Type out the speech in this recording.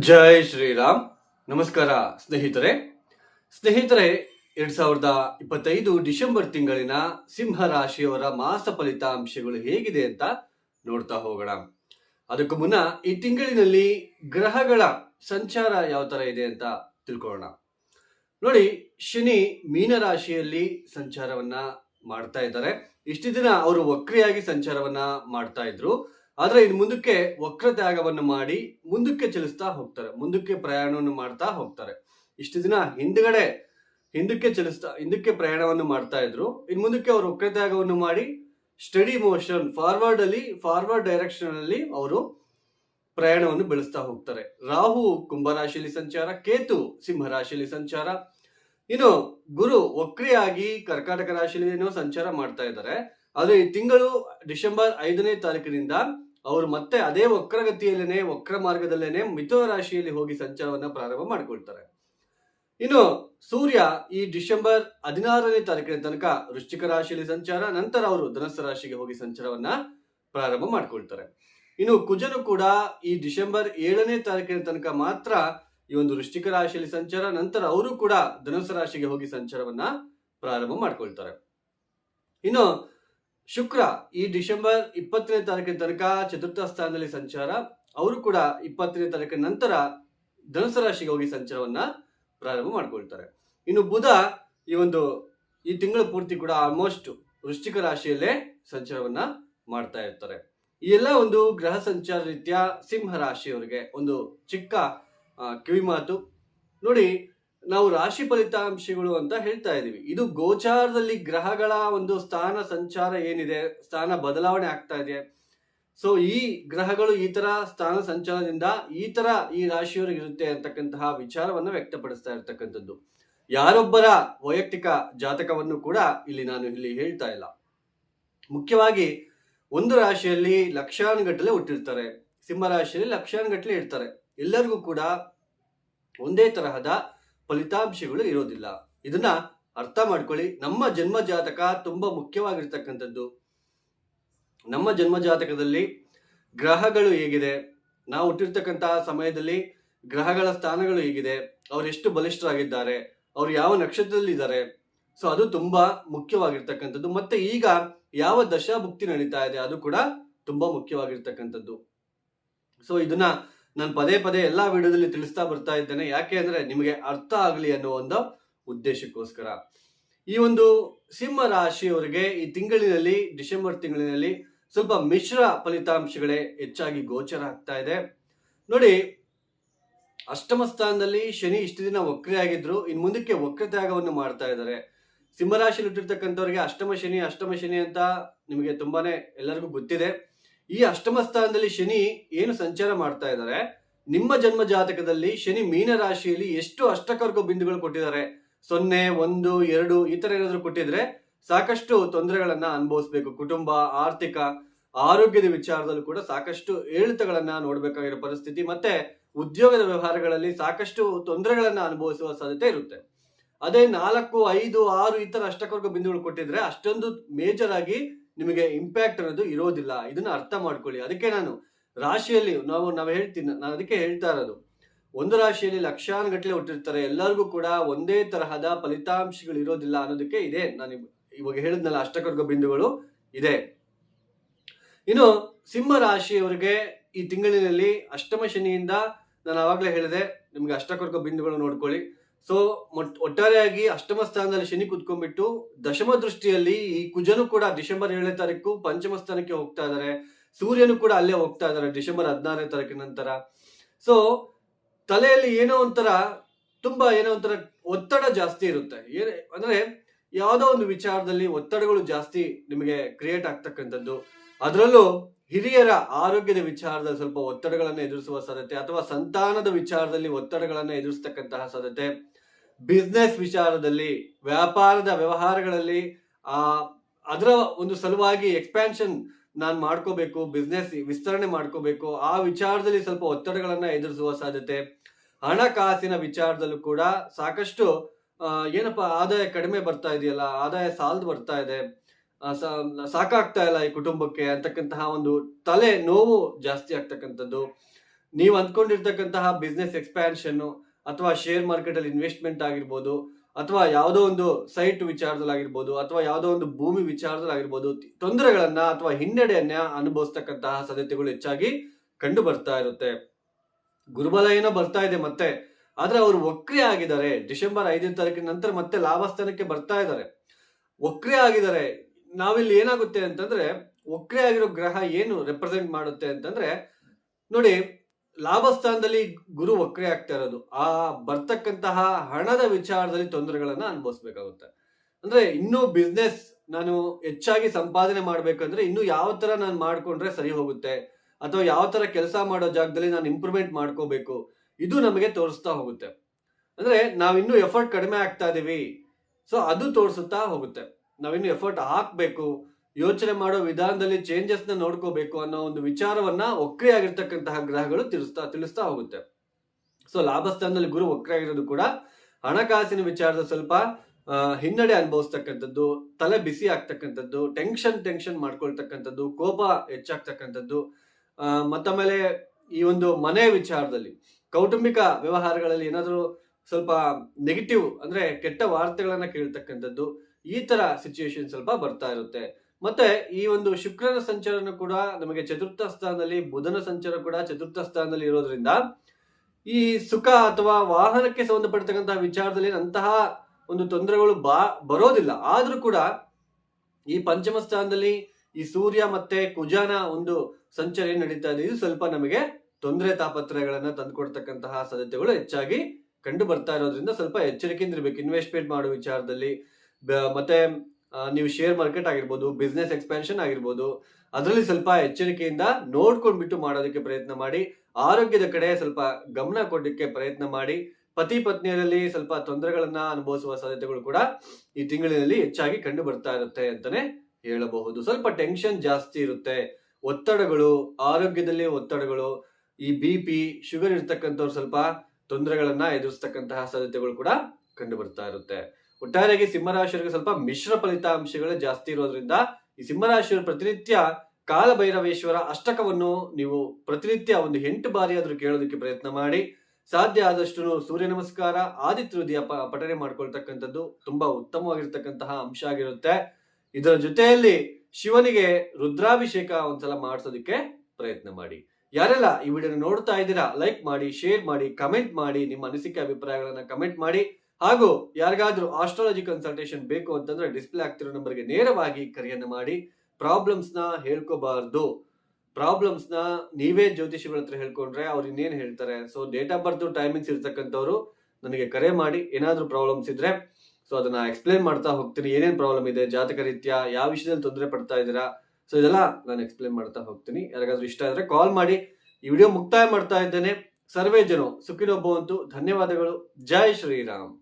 ಜೈ ಶ್ರೀರಾಮ್. ನಮಸ್ಕಾರ ಸ್ನೇಹಿತರೆ. ಸ್ನೇಹಿತರೆ, ಎರಡ್ ಸಾವಿರದ ಇಪ್ಪತ್ತೈದು ಡಿಸೆಂಬರ್ ತಿಂಗಳಿನ ಸಿಂಹ ರಾಶಿಯವರ ಮಾಸ ಫಲಿತಾಂಶಗಳು ಹೇಗಿದೆ ಅಂತ ನೋಡ್ತಾ ಹೋಗೋಣ. ಅದಕ್ಕೂ ಮುನ್ನ ಈ ತಿಂಗಳಿನಲ್ಲಿ ಗ್ರಹಗಳ ಸಂಚಾರ ಯಾವ ತರ ಇದೆ ಅಂತ ತಿಳ್ಕೊಳ್ಳೋಣ. ನೋಡಿ, ಶನಿ ಮೀನ ರಾಶಿಯಲ್ಲಿ ಸಂಚಾರವನ್ನ ಮಾಡ್ತಾ ಇದ್ದಾರೆ. ಇಷ್ಟು ದಿನ ಅವರು ವಕ್ರಿಯಾಗಿ ಸಂಚಾರವನ್ನ ಮಾಡ್ತಾ ಇದ್ರು. ಆದ್ರೆ ಇನ್ನು ಮುಂದಕ್ಕೆ ವಕ್ರ ತ್ಯಾಗವನ್ನು ಮಾಡಿ ಮುಂದಕ್ಕೆ ಚಲಿಸ್ತಾ ಹೋಗ್ತಾರೆ. ಮುಂದಕ್ಕೆ ಪ್ರಯಾಣವನ್ನು ಮಾಡ್ತಾ ಹೋಗ್ತಾರೆ. ಇಷ್ಟು ದಿನ ಹಿಂದ್ಗಡೆ ಹಿಂದಕ್ಕೆ ಚಲಿಸ್ತಾ, ಹಿಂದಕ್ಕೆ ಪ್ರಯಾಣವನ್ನು ಮಾಡ್ತಾ ಇದ್ರು. ಇನ್ನು ಮುಂದಕ್ಕೆ ಅವರು ವಕ್ರತ್ಯಾಗವನ್ನು ಮಾಡಿ ಸ್ಟಡಿ ಮೋಷನ್ ಫಾರ್ವರ್ಡ್ ಅಲ್ಲಿ ಫಾರ್ವರ್ಡ್ ಡೈರೆಕ್ಷನ್ ಅಲ್ಲಿ ಅವರು ಪ್ರಯಾಣವನ್ನು ಬೆಳೆಸ್ತಾ ಹೋಗ್ತಾರೆ. ರಾಹು ಕುಂಭರಾಶಿಯಲ್ಲಿ ಸಂಚಾರ, ಕೇತು ಸಿಂಹ ರಾಶಿಯಲ್ಲಿ ಸಂಚಾರ. ಇನ್ನು ಗುರು ವಕ್ರಿಯಾಗಿ ಕರ್ಕಾಟಕ ರಾಶಿಯಲ್ಲಿ ಏನೋ ಸಂಚಾರ ಮಾಡ್ತಾ ಇದ್ದಾರೆ. ಆದ್ರೆ ಈ ತಿಂಗಳು ಡಿಸೆಂಬರ್ ಐದನೇ ತಾರೀಕಿನಿಂದ ಅವರು ಮತ್ತೆ ಅದೇ ವಕ್ರಗತಿಯಲ್ಲೇನೆ, ವಕ್ರ ಮಾರ್ಗದಲ್ಲೇನೆ ಮಿಥುನ ರಾಶಿಯಲ್ಲಿ ಹೋಗಿ ಸಂಚಾರವನ್ನ ಪ್ರಾರಂಭ ಮಾಡ್ಕೊಳ್ತಾರೆ. ಇನ್ನು ಸೂರ್ಯ ಈ ಡಿಸೆಂಬರ್ ಹದಿನಾರನೇ ತಾರೀಕಿನ ತನಕ ವೃಶ್ಚಿಕ ರಾಶಿಯಲ್ಲಿ ಸಂಚಾರ, ನಂತರ ಅವರು ಧನಸ್ಸು ರಾಶಿಗೆ ಹೋಗಿ ಸಂಚಾರವನ್ನ ಪ್ರಾರಂಭ ಮಾಡ್ಕೊಳ್ತಾರೆ. ಇನ್ನು ಕುಜನು ಕೂಡ ಈ ಡಿಸೆಂಬರ್ ಏಳನೇ ತಾರೀಕಿನ ತನಕ ಮಾತ್ರ ಈ ಒಂದು ವೃಶ್ಚಿಕ ರಾಶಿಯಲ್ಲಿ ಸಂಚಾರ, ನಂತರ ಅವರು ಕೂಡ ಧನುಸ್ಸು ರಾಶಿಗೆ ಹೋಗಿ ಸಂಚಾರವನ್ನ ಪ್ರಾರಂಭ ಮಾಡ್ಕೊಳ್ತಾರೆ. ಇನ್ನು ಶುಕ್ರ, ಈ ಡಿಸೆಂಬರ್ ಇಪ್ಪತ್ತನೇ ತಾರೀಕಿನ ತನಕ ಚತುರ್ಥ ಸ್ಥಾನದಲ್ಲಿ ಸಂಚಾರ. ಅವರು ಕೂಡ ಇಪ್ಪತ್ತನೇ ತಾರೀಕಿನ ನಂತರ ಧನುಸ ರಾಶಿಗೆ ಹೋಗಿ ಸಂಚಾರವನ್ನ ಪ್ರಾರಂಭ ಮಾಡ್ಕೊಳ್ತಾರೆ. ಇನ್ನು ಬುಧ, ಈ ಒಂದು, ಈ ತಿಂಗಳ ಪೂರ್ತಿ ಕೂಡ ಆಲ್ಮೋಸ್ಟ್ ವೃಶ್ಚಿಕ ರಾಶಿಯಲ್ಲೇ ಸಂಚಾರವನ್ನ ಮಾಡ್ತಾ ಇರ್ತಾರೆ. ಈ ಎಲ್ಲ ಒಂದು ಗ್ರಹ ಸಂಚಾರ ರೀತಿಯ ಸಿಂಹ ರಾಶಿಯವರಿಗೆ ಒಂದು ಚಿಕ್ಕ ಕಿವಿಮಾತು. ನೋಡಿ ನಾವು ರಾಶಿ ಫಲಿತಾಂಶಗಳು ಅಂತ ಹೇಳ್ತಾ ಇದೀವಿ ಇದು ಗೋಚಾರದಲ್ಲಿ ಗ್ರಹಗಳ ಒಂದು ಸ್ಥಾನ ಸಂಚಾರ ಏನಿದೆ, ಸ್ಥಾನ ಬದಲಾವಣೆ ಆಗ್ತಾ ಇದೆ. ಸೊ ಈ ಗ್ರಹಗಳು ಈ ತರ ಸ್ಥಾನ ಸಂಚಾರದಿಂದ ಈ ತರ ಈ ರಾಶಿಯವರಿಗೆ ಇರುತ್ತೆ ಅಂತಕ್ಕಂತಹ ವಿಚಾರವನ್ನ ವ್ಯಕ್ತಪಡಿಸ್ತಾ ಇರ್ತಕ್ಕಂಥದ್ದು. ಯಾರೊಬ್ಬರ ವೈಯಕ್ತಿಕ ಜಾತಕವನ್ನು ಕೂಡ ಇಲ್ಲಿ ನಾನು ಇಲ್ಲಿ ಹೇಳ್ತಾ ಇಲ್ಲ. ಮುಖ್ಯವಾಗಿ ಒಂದು ರಾಶಿಯಲ್ಲಿ ಲಕ್ಷಾನುಗಟ್ಟಲೆ ಹುಟ್ಟಿರ್ತಾರೆ. ಸಿಂಹ ರಾಶಿಯಲ್ಲಿ ಲಕ್ಷಾನುಗಟ್ಟಲೆ ಇರ್ತಾರೆ. ಎಲ್ಲರಿಗೂ ಕೂಡ ಒಂದೇ ತರಹದ ಫಲಿತಾಂಶಗಳು ಇರೋದಿಲ್ಲ. ಇದನ್ನ ಅರ್ಥ ಮಾಡ್ಕೊಳ್ಳಿ. ನಮ್ಮ ಜನ್ಮ ಜಾತಕ ತುಂಬಾ ಮುಖ್ಯವಾಗಿರ್ತಕ್ಕಂಥದ್ದು. ನಮ್ಮ ಜನ್ಮ ಜಾತಕದಲ್ಲಿ ಗ್ರಹಗಳು ಹೇಗಿದೆ? ನಾವು ಹುಟ್ಟಿರ್ತಕ್ಕಂತಹ ಸಮಯದಲ್ಲಿ ಗ್ರಹಗಳ ಸ್ಥಾನಗಳು ಹೇಗಿದೆ? ಅವ್ರು ಎಷ್ಟು ಬಲಿಷ್ಠರಾಗಿದ್ದಾರೆ? ಅವ್ರು ಯಾವ ನಕ್ಷತ್ರದಲ್ಲಿ ಇದ್ದಾರೆ ಸೊ, ಅದು ತುಂಬಾ ಮುಖ್ಯವಾಗಿರ್ತಕ್ಕಂಥದ್ದು. ಮತ್ತೆ ಈಗ ಯಾವ ದಶಾಭುಕ್ತಿ ನಡೀತಾ ಇದೆ? ಅದು ಕೂಡ ತುಂಬಾ ಮುಖ್ಯವಾಗಿರ್ತಕ್ಕಂಥದ್ದು. ಸೊ, ಇದನ್ನ ನಾನು ಪದೇ ಪದೇ ಎಲ್ಲಾ ವಿಡಿಯೋದಲ್ಲಿ ತಿಳಿಸ್ತಾ ಬರ್ತಾ ಇದ್ದೇನೆ. ಯಾಕೆ ಅಂದ್ರೆ ನಿಮಗೆ ಅರ್ಥ ಆಗಲಿ ಅನ್ನೋ ಒಂದು ಉದ್ದೇಶಕ್ಕೋಸ್ಕರ. ಈ ಒಂದು ಸಿಂಹ ರಾಶಿಯವರಿಗೆ ಈ ತಿಂಗಳಿನಲ್ಲಿ, ಡಿಸೆಂಬರ್ ತಿಂಗಳಿನಲ್ಲಿ ಸ್ವಲ್ಪ ಮಿಶ್ರ ಫಲಿತಾಂಶಗಳೇ ಹೆಚ್ಚಾಗಿ ಗೋಚರ ಆಗ್ತಾ ಇದೆ. ನೋಡಿ, ಅಷ್ಟಮ ಸ್ಥಾನದಲ್ಲಿ ಶನಿ ಇಷ್ಟು ದಿನ ವಕ್ರೆ ಆಗಿದ್ರು, ಇನ್ ಮುಂದಕ್ಕೆ ವಕ್ರ ತ್ಯಾಗವನ್ನು ಮಾಡ್ತಾ ಇದ್ದಾರೆ. ಸಿಂಹರಾಶಿಯಲ್ಲಿ ಹುಟ್ಟಿರ್ತಕ್ಕಂಥವ್ರಿಗೆ ಅಷ್ಟಮ ಶನಿ ಅಷ್ಟಮ ಶನಿ ಅಂತ ನಿಮಗೆ ತುಂಬಾನೇ ಎಲ್ಲರಿಗೂ ಗೊತ್ತಿದೆ. ಈ ಅಷ್ಟಮ ಸ್ಥಾನದಲ್ಲಿ ಶನಿ ಏನು ಸಂಚಾರ ಮಾಡ್ತಾ ಇದ್ದಾರೆ? ನಿಮ್ಮ ಜನ್ಮ ಜಾತಕದಲ್ಲಿ ಶನಿ ಮೀನ ರಾಶಿಯಲ್ಲಿ ಎಷ್ಟು ಅಷ್ಟಕರ್ಗ ಬಿಂದುಗಳು ಕೊಟ್ಟಿದ್ದಾರೆ? ಸೊನ್ನೆ, ಒಂದು, ಎರಡು, ಈ ತರ ಏನಾದ್ರು ಕೊಟ್ಟಿದ್ರೆ ಸಾಕಷ್ಟು ತೊಂದರೆಗಳನ್ನ ಅನುಭವಿಸ್ಬೇಕು. ಕುಟುಂಬ, ಆರ್ಥಿಕ, ಆರೋಗ್ಯದ ವಿಚಾರದಲ್ಲೂ ಕೂಡ ಸಾಕಷ್ಟು ಏಳಿತಗಳನ್ನ ನೋಡ್ಬೇಕಾಗಿರೋ ಪರಿಸ್ಥಿತಿ ಮತ್ತೆ ಉದ್ಯೋಗದ ವ್ಯವಹಾರಗಳಲ್ಲಿ ಸಾಕಷ್ಟು ತೊಂದರೆಗಳನ್ನ ಅನುಭವಿಸುವ ಸಾಧ್ಯತೆ ಇರುತ್ತೆ. ಅದೇ ನಾಲ್ಕು, ಐದು, ಆರು ಈ ತರ ಅಷ್ಟಕರ್ಗ ಬಿಂದುಗಳು ಕೊಟ್ಟಿದ್ರೆ ಅಷ್ಟೊಂದು ಮೇಜರ್ ಆಗಿ ನಿಮಗೆ ಇಂಪ್ಯಾಕ್ಟ್ ಅನ್ನೋದು ಇರೋದಿಲ್ಲ. ಇದನ್ನ ಅರ್ಥ ಮಾಡ್ಕೊಳ್ಳಿ. ಅದಕ್ಕೆ ನಾನು ರಾಶಿಯಲ್ಲಿ ನಾವು ನಾವು ಹೇಳ್ತೀನಿ ನಾನು ಅದಕ್ಕೆ ಹೇಳ್ತಾ ಇರೋದು. ಒಂದು ರಾಶಿಯಲ್ಲಿ ಲಕ್ಷಾನುಗಟ್ಟಲೆ ಹುಟ್ಟಿರ್ತಾರೆ. ಎಲ್ಲರಿಗೂ ಕೂಡ ಒಂದೇ ತರಹದ ಫಲಿತಾಂಶಗಳು ಇರೋದಿಲ್ಲ ಅನ್ನೋದಕ್ಕೆ ಇದೆ. ನಾನು ಇವಾಗ ಹೇಳಿದ್ನಲ್ಲ, ಅಷ್ಟಕರ್ಗ ಬಿಂದುಗಳು ಇದೆ. ಇನ್ನು ಸಿಂಹ ರಾಶಿಯವರಿಗೆ ಈ ತಿಂಗಳಿನಲ್ಲಿ ಅಷ್ಟಮ ಶನಿಯಿಂದ ನಾನು ಆವಾಗಲೇ ಹೇಳಿದೆ, ನಿಮ್ಗೆ ಅಷ್ಟಕರ್ಗ ಬಿಂದುಗಳು ನೋಡ್ಕೊಳ್ಳಿ. ಸೊ ಒಟ್ಟಾರೆಯಾಗಿ ಅಷ್ಟಮ ಸ್ಥಾನದಲ್ಲಿ ಶನಿ ಕುತ್ಕೊಂಡ್ಬಿಟ್ಟು ದಶಮ ದೃಷ್ಟಿಯಲ್ಲಿ ಈ ಕುಜನು ಕೂಡ ಡಿಸೆಂಬರ್ ಏಳನೇ ತಾರೀಕು ಪಂಚಮ ಸ್ಥಾನಕ್ಕೆ ಹೋಗ್ತಾ ಇದ್ದಾರೆ ಸೂರ್ಯನು ಕೂಡ ಅಲ್ಲೇ ಹೋಗ್ತಾ ಇದ್ದಾರೆ ಡಿಸೆಂಬರ್ ಹದಿನಾರನೇ ತಾರೀಕಿನ ನಂತರ. ಸೊ ತಲೆಯಲ್ಲಿ ಏನೋ ಒಂಥರ ತುಂಬಾ ಏನೋ ಒಂಥರ ಒತ್ತಡ ಜಾಸ್ತಿ ಇರುತ್ತೆ. ಏನೇ ಅಂದ್ರೆ ಯಾವುದೋ ಒಂದು ವಿಚಾರದಲ್ಲಿ ಒತ್ತಡಗಳು ಜಾಸ್ತಿ ನಿಮಗೆ ಕ್ರಿಯೇಟ್ ಆಗ್ತಕ್ಕಂಥದ್ದು. ಅದರಲ್ಲೂ ಹಿರಿಯರ ಆರೋಗ್ಯದ ವಿಚಾರದಲ್ಲಿ ಸ್ವಲ್ಪ ಒತ್ತಡಗಳನ್ನು ಎದುರಿಸುವ ಸಾಧ್ಯತೆ ಅಥವಾ ಸಂತಾನದ ವಿಚಾರದಲ್ಲಿ ಒತ್ತಡಗಳನ್ನು ಎದುರಿಸ್ತಕ್ಕಂತಹ ಸಾಧ್ಯತೆ. ಬಿಸ್ನೆಸ್ ವಿಚಾರದಲ್ಲಿ, ವ್ಯಾಪಾರದ ವ್ಯವಹಾರಗಳಲ್ಲಿ, ಆ, ಅದರ ಒಂದು ಸಲುವಾಗಿ ಎಕ್ಸ್ಪ್ಯಾನ್ಷನ್ ನಾನು ಮಾಡ್ಕೋಬೇಕು ಬಿಸ್ನೆಸ್ ವಿಸ್ತರಣೆ ಮಾಡ್ಕೋಬೇಕು, ಆ ವಿಚಾರದಲ್ಲಿ ಸ್ವಲ್ಪ ಒತ್ತಡಗಳನ್ನು ಎದುರಿಸುವ ಸಾಧ್ಯತೆ. ಹಣಕಾಸಿನ ವಿಚಾರದಲ್ಲೂ ಕೂಡ ಸಾಕಷ್ಟು ಏನಪ್ಪ, ಆದಾಯ ಕಡಿಮೆ ಬರ್ತಾ ಇದೆಯಲ್ಲ, ಆದಾಯ ಸಾಲದು ಬರ್ತಾ ಇದೆ. ಸಾಕಾಗ್ತಾ ಇಲ್ಲ ಈ ಕುಟುಂಬಕ್ಕೆ ಅಂತಕ್ಕಂತಹ ಒಂದು ತಲೆ ನೋವು ಜಾಸ್ತಿ ಆಗ್ತಕ್ಕಂಥದ್ದು. ನೀವು ಅಂದ್ಕೊಂಡಿರ್ತಕ್ಕಂತಹ ಬಿಸ್ನೆಸ್ ಎಕ್ಸ್ಪ್ಯಾನ್ಷನ್ ಅಥವಾ ಶೇರ್ ಮಾರ್ಕೆಟ್ ಅಲ್ಲಿ ಇನ್ವೆಸ್ಟ್ಮೆಂಟ್ ಆಗಿರ್ಬೋದು, ಅಥವಾ ಯಾವುದೋ ಒಂದು ಸೈಟ್ ವಿಚಾರದಲ್ಲಿ ಆಗಿರ್ಬೋದು ಅಥವಾ ಯಾವುದೋ ಒಂದು ಭೂಮಿ ವಿಚಾರದಲ್ಲಿ ಆಗಿರ್ಬೋದು ತೊಂದರೆಗಳನ್ನ ಅಥವಾ ಹಿನ್ನಡೆಯನ್ನ ಅನುಭವಿಸ್ತಕ್ಕಂತಹ ಸಾಧ್ಯತೆಗಳು ಹೆಚ್ಚಾಗಿ ಕಂಡು ಬರ್ತಾ ಇರುತ್ತೆ. ಗುರುಬಲ ಏನೋ ಬರ್ತಾ ಇದೆ ಮತ್ತೆ, ಆದ್ರೆ ಅವರು ವಕ್ರಿ ಆಗಿದ್ದಾರೆ. ಡಿಸೆಂಬರ್ ಐದನೇ ತಾರೀಕಿನ ನಂತರ ಮತ್ತೆ ಲಾಭಸ್ಥಾನಕ್ಕೆ ಬರ್ತಾ ಇದ್ದಾರೆ. ವಕ್ರಿ ಆಗಿದ್ದಾರೆ. ನಾವಿಲ್ಲಿ ಏನಾಗುತ್ತೆ ಅಂತಂದ್ರೆ, ವಕ್ರಿ ಆಗಿರೋ ಗ್ರಹ ಏನು ರೆಪ್ರೆಸೆಂಟ್ ಮಾಡುತ್ತೆ ಅಂತಂದ್ರೆ, ನೋಡಿ ಲಾಭಸ್ಥಾನದಲ್ಲಿ ಗುರು ವಕ್ರಿ ಆಗ್ತಾ ಇರೋದು. ಆ ಬರ್ತಕ್ಕಂತಹ ಹಣದ ವಿಚಾರದಲ್ಲಿ ತೊಂದರೆಗಳನ್ನ ಅನುಭವಿಸ್ಬೇಕಾಗುತ್ತೆ. ಅಂದ್ರೆ ಇನ್ನೂ ಬಿಸ್ನೆಸ್ ನಾನು ಹೆಚ್ಚಾಗಿ ಸಂಪಾದನೆ ಮಾಡ್ಬೇಕಂದ್ರೆ ಇನ್ನು ಯಾವ ತರ ನಾನು ಮಾಡ್ಕೊಂಡ್ರೆ ಸರಿ ಹೋಗುತ್ತೆ, ಅಥವಾ ಯಾವ ತರ ಕೆಲಸ ಮಾಡೋ ಜಾಗದಲ್ಲಿ ನಾನು ಇಂಪ್ರೂವ್ಮೆಂಟ್ ಮಾಡ್ಕೋಬೇಕು, ಇದು ನಮಗೆ ತೋರಿಸ್ತಾ ಹೋಗುತ್ತೆ. ಅಂದ್ರೆ ನಾವಿನ್ನೂ ಎಫರ್ಟ್ ಕಡಿಮೆ ಆಗ್ತಾ ಇದೀವಿ ಸೊ ಅದು ತೋರಿಸುತ್ತಾ ಹೋಗುತ್ತೆ. ನಾವಿನ್ನು ಎಫರ್ಟ್ ಹಾಕ್ಬೇಕು ಯೋಚನೆ ಮಾಡೋ ವಿಧಾನದಲ್ಲಿ ಚೇಂಜಸ್ನ ನೋಡ್ಕೋಬೇಕು ಅನ್ನೋ ಒಂದು ವಿಚಾರವನ್ನ ವಕ್ರಿ ಆಗಿರ್ತಕ್ಕಂತಹ ಗ್ರಹಗಳು ತಿಳಿಸ್ತಾ ತಿಳಿಸ್ತಾ ಹೋಗುತ್ತೆ. ಸೊ ಲಾಭಸ್ಥಾನದಲ್ಲಿ ಗುರು ವಕ್ರಿ ಆಗಿರೋದು ಕೂಡ ಹಣಕಾಸಿನ ವಿಚಾರದ ಸ್ವಲ್ಪ ಹಿನ್ನಡೆ ಅನುಭವಿಸ್ತಕ್ಕಂಥದ್ದು, ತಲೆ ಬಿಸಿ ಆಗ್ತಕ್ಕಂಥದ್ದು ಟೆನ್ಷನ್ ಟೆನ್ಷನ್ ಮಾಡ್ಕೊಳ್ತಕ್ಕಂಥದ್ದು, ಕೋಪ ಹೆಚ್ಚಾಗ್ತಕ್ಕಂಥದ್ದು ಮತ್ತಮೇಲೆ ಈ ಒಂದು ಮನೆ ವಿಚಾರದಲ್ಲಿ, ಕೌಟುಂಬಿಕ ವ್ಯವಹಾರಗಳಲ್ಲಿ ಏನಾದರೂ ಸ್ವಲ್ಪ ನೆಗೆಟಿವ್ ಅಂದ್ರೆ ಕೆಟ್ಟ ವಾರ್ತೆಗಳನ್ನ ಕೇಳ್ತಕ್ಕಂಥದ್ದು, ಈ ತರ ಸಿಚುಯೇಷನ್ ಸ್ವಲ್ಪ ಬರ್ತಾ ಇರುತ್ತೆ. ಮತ್ತೆ ಈ ಒಂದು ಶುಕ್ರನ ಸಂಚಾರನ ಕೂಡ ನಮಗೆ ಚತುರ್ಥ ಸ್ಥಾನದಲ್ಲಿ, ಬುಧನ ಸಂಚಾರ ಕೂಡ ಚತುರ್ಥ ಸ್ಥಾನದಲ್ಲಿ ಇರೋದ್ರಿಂದ ಈ ಸುಖ ಅಥವಾ ವಾಹನಕ್ಕೆ ಸಂಬಂಧಪಟ್ಟಂತಹ ವಿಚಾರದಲ್ಲಿ ಅಂತಹ ಒಂದು ತೊಂದರೆಗಳು ಬಾ, ಬರೋದಿಲ್ಲ. ಆದ್ರೂ ಕೂಡ ಈ ಪಂಚಮ ಸ್ಥಾನದಲ್ಲಿ ಈ ಸೂರ್ಯ ಮತ್ತೆ ಕುಜಾನ ಒಂದು ಸಂಚಾರ ಏನ್ ನಡೀತಾ ಇದೆ. ಇದು ಸ್ವಲ್ಪ ನಮಗೆ ತೊಂದರೆ ತಾಪತ್ರಯಗಳನ್ನ ತಂದುಕೊಡ್ತಕ್ಕಂತಹ ಸಾಧ್ಯತೆಗಳು ಹೆಚ್ಚಾಗಿ ಕಂಡು ಬರ್ತಾ ಇರೋದ್ರಿಂದ ಸ್ವಲ್ಪ ಎಚ್ಚರಿಕೆಯಿಂದ ಇರಬೇಕು ಇನ್ವೆಸ್ಟ್ಮೆಂಟ್ ಮಾಡೋ ವಿಚಾರದಲ್ಲಿ ಮತ್ತೆ ನೀವು ಶೇರ್ ಮಾರ್ಕೆಟ್ ಆಗಿರ್ಬೋದು ಬಿಸ್ನೆಸ್ ಎಕ್ಸ್ಪೆನ್ಷನ್ ಆಗಿರ್ಬೋದು, ಅದರಲ್ಲಿ ಸ್ವಲ್ಪ ಎಚ್ಚರಿಕೆಯಿಂದ ನೋಡ್ಕೊಂಡ್ಬಿಟ್ಟು ಮಾಡೋದಕ್ಕೆ ಪ್ರಯತ್ನ ಮಾಡಿ, ಆರೋಗ್ಯದ ಕಡೆ ಸ್ವಲ್ಪ ಗಮನ ಕೊಡಲಿಕ್ಕೆ ಪ್ರಯತ್ನ ಮಾಡಿ, ಪತಿ ಪತ್ನಿಯರಲ್ಲಿ ಸ್ವಲ್ಪ ತೊಂದರೆಗಳನ್ನ ಅನುಭವಿಸುವ ಸಾಧ್ಯತೆಗಳು ಕೂಡ ಈ ತಿಂಗಳಿನಲ್ಲಿ ಹೆಚ್ಚಾಗಿ ಕಂಡು ಬರ್ತಾ ಇರುತ್ತೆ ಅಂತಾನೆ ಹೇಳಬಹುದು. ಸ್ವಲ್ಪ ಟೆನ್ಷನ್ ಜಾಸ್ತಿ ಇರುತ್ತೆ. ಒತ್ತಡಗಳು, ಆರೋಗ್ಯದಲ್ಲಿ ಒತ್ತಡಗಳು, ಈ ಬಿ ಪಿ ಶುಗರ್ ಇರ್ತಕ್ಕಂಥವ್ರು ಸ್ವಲ್ಪ ತೊಂದರೆಗಳನ್ನ ಎದುರಿಸ್ತಕ್ಕಂತಹ ಸಾಧ್ಯತೆಗಳು ಕೂಡ ಕಂಡು ಬರ್ತಾ ಇರುತ್ತೆ. ಒಟ್ಟಾರೆಯಾಗಿ ಸಿಂಹರಾಶಿಯವರಿಗೆ ಸ್ವಲ್ಪ ಮಿಶ್ರ ಫಲಿತಾಂಶಗಳು ಜಾಸ್ತಿ ಇರೋದ್ರಿಂದ ಈ ಸಿಂಹರಾಶಿಯವರು ಪ್ರತಿನಿತ್ಯ ಕಾಲಭೈರವೇಶ್ವರ ಅಷ್ಟಕವನ್ನು ನೀವು ಪ್ರತಿನಿತ್ಯ ಒಂದು ಎಂಟು ಬಾರಿ ಆದರೂ ಕೇಳೋದಕ್ಕೆ ಪ್ರಯತ್ನ ಮಾಡಿ. ಸಾಧ್ಯ ಆದಷ್ಟು ಸೂರ್ಯ ನಮಸ್ಕಾರ, ಆದಿತ್ಯ ಹೃದಯ ಪಠನೆ ಮಾಡ್ಕೊಳ್ತಕ್ಕಂಥದ್ದು ತುಂಬಾ ಉತ್ತಮವಾಗಿರ್ತಕ್ಕಂತಹ ಅಂಶ ಆಗಿರುತ್ತೆ. ಇದರ ಜೊತೆಯಲ್ಲಿ ಶಿವನಿಗೆ ರುದ್ರಾಭಿಷೇಕ ಒಂದ್ಸಲ ಮಾಡಿಸೋದಕ್ಕೆ ಪ್ರಯತ್ನ ಮಾಡಿ. ಯಾರೆಲ್ಲ ಈ ವಿಡಿಯೋನ ನೋಡ್ತಾ ಇದ್ದೀರಾ, ಲೈಕ್ ಮಾಡಿ, ಶೇರ್ ಮಾಡಿ, ಕಮೆಂಟ್ ಮಾಡಿ, ನಿಮ್ಮ ಅನಿಸಿಕೆ, ಅಭಿಪ್ರಾಯಗಳನ್ನ ಕಮೆಂಟ್ ಮಾಡಿ. ಹಾಗೂ ಯಾರಿಗಾದ್ರೂ ಆಸ್ಟ್ರಾಲಜಿ ಕನ್ಸಲ್ಟೇಷನ್ ಬೇಕು ಅಂತಂದ್ರೆ ಡಿಸ್ಪ್ಲೇ ಆಗ್ತಿರೋ ನಂಬರ್ಗೆ ನೇರವಾಗಿ ಕರೆಯನ್ನು ಮಾಡಿ ಪ್ರಾಬ್ಲಮ್ಸ್ನ ಹೇಳ್ಕೋಬಾರ್ದು. ಪ್ರಾಬ್ಲಮ್ಸ್ನ ನೀವೇ ಜ್ಯೋತಿಷಿಗಳ ಹತ್ರ ಹೇಳ್ಕೊಂಡ್ರೆ ಅವ್ರು ಇನ್ನೇನು ಹೇಳ್ತಾರೆ? So date of birth timings ಇರ್ತಕ್ಕಂಥವ್ರು ನನಗೆ ಕರೆ ಮಾಡಿ. ಏನಾದರೂ ಪ್ರಾಬ್ಲಮ್ಸ್ ಇದ್ರೆ ಸೊ ಅದನ್ನ ಎಕ್ಸ್ಪ್ಲೇನ್ ಮಾಡ್ತಾ ಹೋಗ್ತೀನಿ. ಏನೇನು ಪ್ರಾಬ್ಲಮ್ ಇದೆ? ಜಾತಕ ರೀತಿಯ? ಯಾವ ವಿಷಯದಲ್ಲಿ ತೊಂದರೆ ಪಡ್ತಾ ಇದ್ದೀರಾ? ಸೊ ಇದೆಲ್ಲ ನಾನು ಎಕ್ಸ್ಪ್ಲೇನ್ ಮಾಡ್ತಾ ಹೋಗ್ತೀನಿ. ಯಾರಿಗಾದ್ರೂ ಇಷ್ಟ ಆದರೆ ಕಾಲ್ ಮಾಡಿ. ಈ ವಿಡಿಯೋ ಮುಕ್ತಾಯ ಮಾಡ್ತಾ ಇದ್ದೇನೆ. ಸರ್ವೇ ಜನ ಸುಖಿನೊಬ್ಬವಂತು ಧನ್ಯವಾದಗಳು. ಜೈ ಶ್ರೀರಾಮ್.